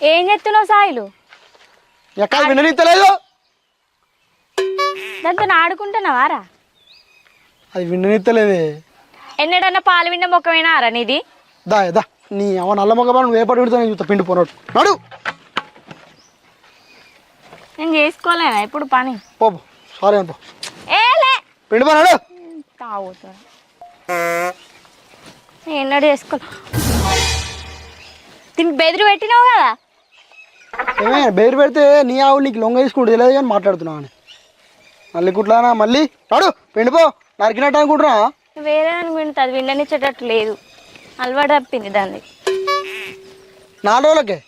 ఏం చెప్తున్నావు సాయిలు? ఎక్కడ విననిత్తలేదు దాంతో ఆడుకుంటున్నావారా అది విననిత్తలేదే ఎన్నడన్నా పాలు విన్న మొక్కమేనా రా నీది? దా దా. నీ అవ నల్ల మొగ నువ్వు ఏ పడి పెడతావు చూస్తా పిండి పోనాడు. నడు. నేను చేసుకోలేనా ఇప్పుడు పని? పో సారీ అనుకో ఏలే పిండి పోనాడు తాగుతా. ఎన్నడు చేసుకో దీనికి బెదిరి పెట్టినావు కదా? ఏమే బెయిర్ పెడితే నీ ఆవు నీకు లొంగ తీసుకుంటూ తెలియదు కానీ మాట్లాడుతున్నావు అని. మళ్ళీ కుట్లానా మళ్ళీ? నడు పిండి పో. నరికినట్టు అనుకుంటున్నా? వేరే అని వింటుంది విండనిచ్చేటట్టు లేదు. అలవాటు తప్పింది దాన్ని. నాలుగు రోజులకే?